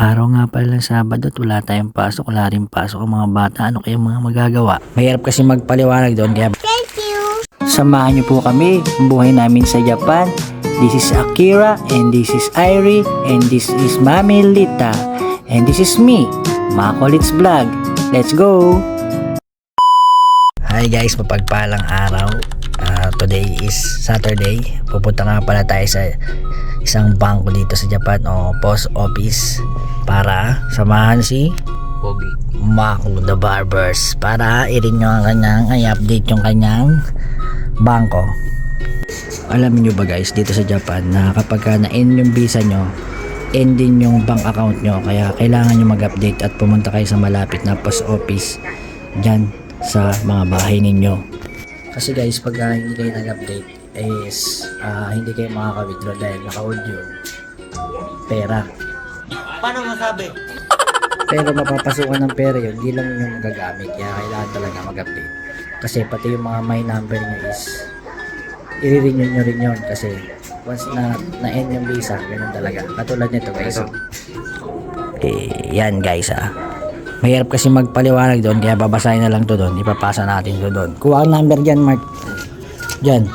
Araw nga pala ng Sabado at wala tayong pasok, wala rin pasok ang mga bata. Ano kaya mga magagawa? Mahirap kasi magpaliwanag doon kaya Thank you. Samahan niyo po kami ang buhay namin sa Japan. This is Akira and this is Irie and this is Mami Lita and this is me, Makolits Vlog. Let's go! Hi guys, mapagpalang araw. Today is Saturday. Pupunta nga pala tayo sa isang bangko dito sa Japan o post office para samahan si Pogi. Mako the Barbers para i-rin nyo ang kanyang i-update yung kanyang bangko. Alam niyo ba guys dito sa Japan na kapag ka na-end yung visa nyo, end din yung bank account nyo kaya kailangan nyo mag-update at pumunta kayo sa malapit na post office dyan sa mga bahay ninyo. Kasi guys pag ah, hindi kayo nag-update is ah, hindi kayo makaka-withdraw dahil naka-hold yun pera. Paano masabi? Pero mapapasukan ng pera yun, hindi lang yung magagamit. Kaya kailangan talaga mag-update. Kasi pati yung mga my number nyo is i-renew nyo rin yun. Kasi once na na-end yung visa, ganun talaga. Katulad nito guys. oh. Eh, yan guys ah. Mahirap kasi magpaliwanag doon, kaya babasahin na lang to doon. Ipapasa natin to doon. Kuha ang number dyan, Mark. Dyan.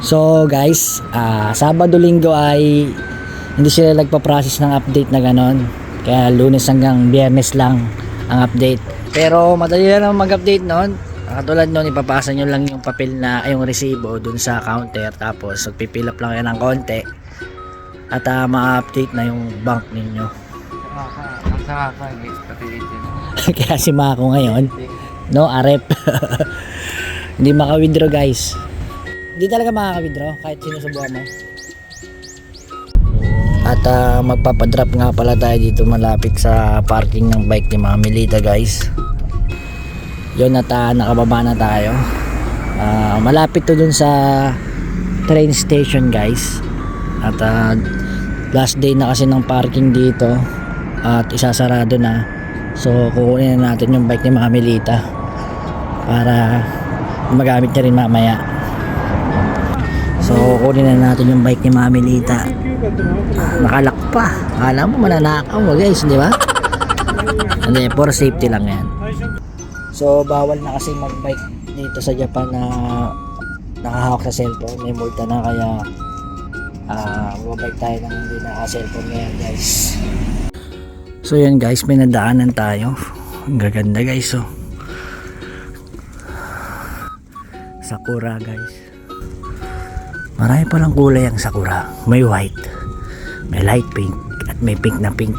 So guys, ah, Sabado Linggo ay hindi sila nagpa-process ng update na ganon. Kaya lunes hanggang biyernes lang ang update. Pero madali lang mag-update noon. Katulad noon, ipapasa nyo lang yung papel na, ay, yung resibo dun sa counter. Tapos, magpipil up lang yan ng konti. At ah, ma-update na yung bank ninyo. Guys, pati ito. Kaya si Mako ngayon, no, arep. Hindi maka-withdraw guys. Hindi talaga makaka-withdraw kahit sinusubukan mo. At ah, magpapadrop nga pala tayo dito malapit sa parking ng bike ni Mami Lita guys. Yun at ah, nakababa na tayo. Ah, malapit to dun sa train station guys. At ah, last day na kasi ng parking dito at isasarado na. So kukunin na natin yung bike ni Mami Lita para magamit niya rin mamaya. So kukunin na natin yung bike ni Mami Lita. Nakalak pa. Akala mo mananakaw mo guys, di ba? Hindi, for safety lang yan. So bawal na kasi magbike dito sa Japan na nakahawak sa cellphone. May multa na kaya ah uh, tayo ng hindi naka-cellphone ngayon guys. So yan guys, may nadaanan tayo. Ang gaganda guys oh. Sakura guys. Marami palang kulay ang sakura. May white, may light pink, at may pink na pink.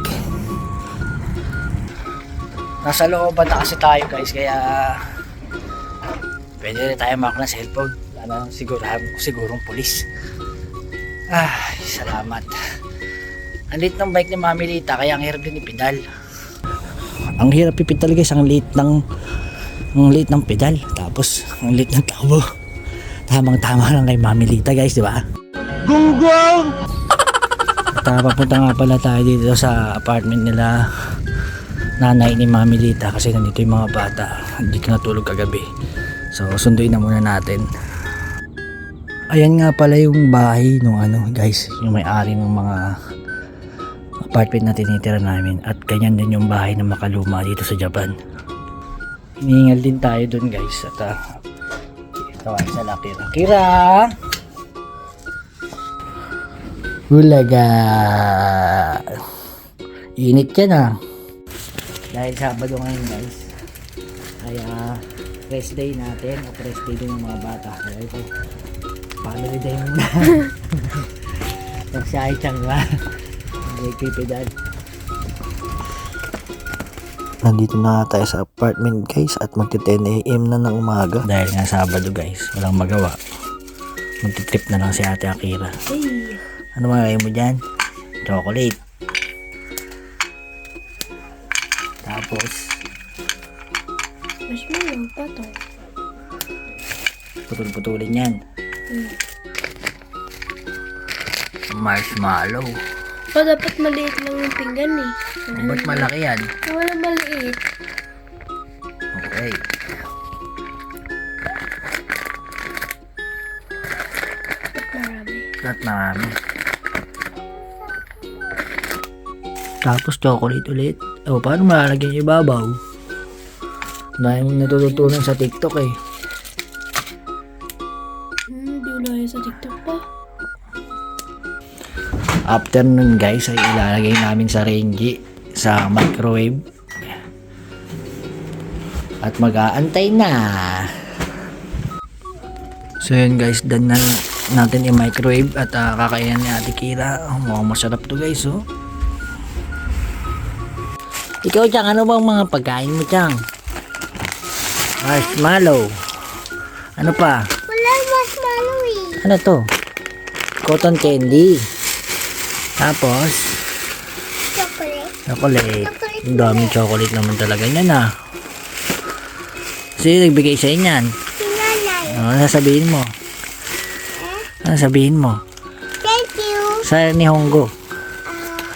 Nasa looban na kasi tayo guys, kaya pwede rin tayo mak ng cellphone. Na sigurahan, sigurong pulis. Ay, salamat. Ang lit ng bike ni Mami Lita, kaya ang hirap din ipedal. Ang hirap ipedal guys, ang lit ng ang lit ng pedal. Tapos, ang lit ng takbo. Tamang tama lang kay Mami Lita guys, di ba? Gunggong! At uh, papunta nga pala tayo dito sa apartment nila nanay ni Mami Lita kasi nandito yung mga bata. Hindi ka natulog kagabi. So, sunduin na muna natin. Ayan nga pala yung bahay nung ano guys, yung may-ari ng mga apartment na tinitira namin at ganyan din yung bahay ng makaluma dito sa Japan. Hinihingal din tayo dun guys at uh, tawag sa Lakira. Kira! Hulaga! Init yan ah. Dahil Sabado ngayon guys. Kaya rest day natin o rest day din ng mga bata. Kaya ito, family day muna. Nagsiyay siyang ba? Hindi pipidad. Nandito na tayo sa apartment guys at magti 10 a.m. na ng umaga. Dahil nga Sabado guys, walang magawa. Magti-trip na lang si Ate Akira. Hey. Ano mga kayo mo dyan? Chocolate. Tapos, Marshmallow pa to. putol-putulin yan. Hmm. Marshmallow. So, dapat maliit lang yung pinggan eh. Ba't malaki yan? Wala maliit. Okay. Ba't marami? Lahat marami. Tapos chocolate ulit. O, paano malalagyan yung ibabaw? Dahil mo natututunan sa TikTok eh. Hmm, di wala sa TikTok pa. After nun guys ay ilalagay namin sa Renji sa microwave. At mag-aantay na. So yun guys, done na natin i-microwave at uh, kakainin ni Ate Kira. Oh, mukhang masarap to guys oh. Ikaw Chang, ano bang mga pagkain mo Chang? Marshmallow. Ano pa? Wala marshmallow eh. Ano to? Cotton candy. Tapos, Chocolate. chocolate. Ang daming chocolate naman talaga niyan ah. Sino nagbigay sa inyan? Sinanay. Ano sasabihin mo? Ano sabihin mo? Thank you. Sa ni Honggo.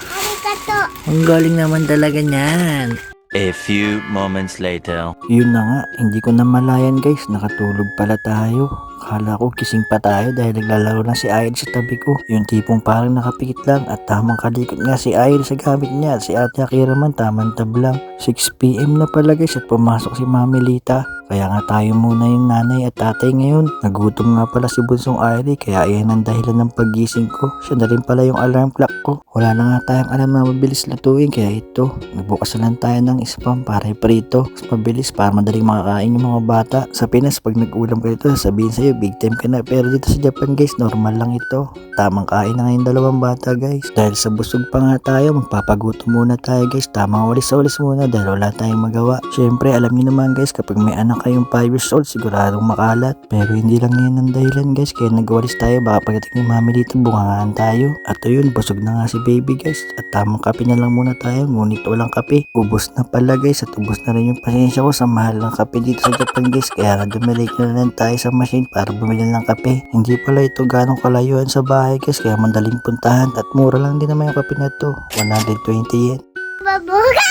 Arigato. Ang galing naman talaga niyan. A few moments later. Yun na nga, hindi ko na malayan guys, nakatulog pala tayo. Akala ko kising pa tayo dahil naglalaro na si Ayel sa tabi ko. Yung tipong parang nakapikit lang at tamang kalikot nga si Ayel sa gamit niya. Si Ate Akira man tamang tablang. 6pm na pala guys at pumasok si Mami Lita. Kaya nga tayo muna yung nanay at tatay ngayon. Nagutom nga pala si Bunsong Ayeli kaya ayan ang dahilan ng pagising ko. Siya na rin pala yung alarm clock ko. Wala na nga tayong alam na mabilis lutuin kaya ito. Nagbukas na lang tayo ng spam para iprito. Mas mabilis para madaling makakain yung mga bata. Sa Pinas pag nag-ulam ka ito sabihin sa'yo big time ka na. Pero dito sa Japan guys normal lang ito. Tamang kain na ngayon dalawang bata guys. Dahil sa busog pa nga tayo magpapagutom muna tayo guys. Tamang walis muna dahil wala tayong magawa. Syempre alam niyo naman guys kapag may anak kayong 5 years old siguradong makalat. Pero hindi lang yun ang dahilan guys kaya nagwalis tayo baka pagdating ni mami dito bungangaan tayo. At ayun busog na nga si baby guys at tamang kape na lang muna tayo ngunit walang kape. Ubos na pala guys at ubos na rin yung pasensya ko sa mahal ng kape dito sa Japan guys kaya nga dumalik na lang tayo sa machine para bumili ng kape. Hindi pala ito ganong kalayuan sa bahay guys kaya madaling puntahan at mura lang din naman yung kape na to. 120 yen. Babuga.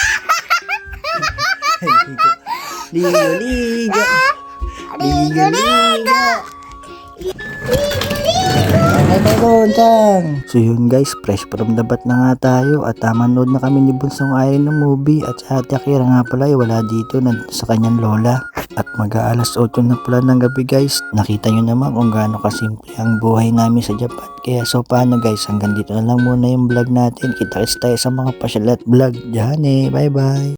Ligo, ligo. Ligo, ligo. So yun guys, fresh from the bat na nga tayo at tama nood na kami ni Bunsong Iron ng movie at sa ate Akira nga pala ay wala dito na sa kanyang lola. At mag-aalas 8 na pala ng gabi guys. Nakita nyo naman kung gaano kasimple ang buhay namin sa Japan. Kaya so paano guys, hanggang dito na lang muna yung vlog natin. Kita-kits tayo sa mga pasyalat vlog. Diyan eh, bye bye.